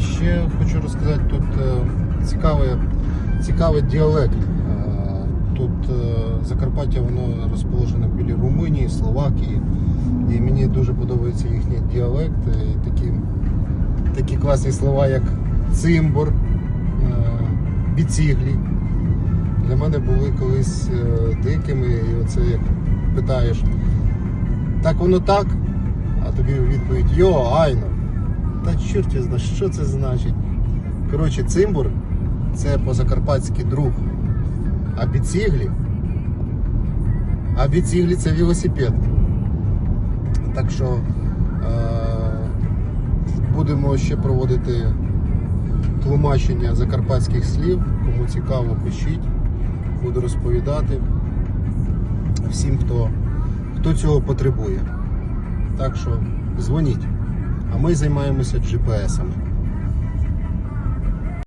ще хочу розказати, тут е, цікавий, цікавий діалект. Е, Тут е, Закарпаття воно розположене біля Румунії, Словакії. І мені дуже подобається їхній діалект. І такі, такі класні слова, як цимбур, біціглі. Для мене були колись дикими, і оце як питаєш, так воно так, а тобі відповідь Йо, айно. Та чорт його знає, що це значить. Коротше, цимбур це по-закарпатськи друг. А біціглі. А біціглі це велосипед. Так що е- будемо ще проводити тлумачення закарпатських слів. Кому цікаво, пишіть. Буду розповідати всім, хто, хто цього потребує. Так що дзвоніть. А ми займаємося GPS-ами.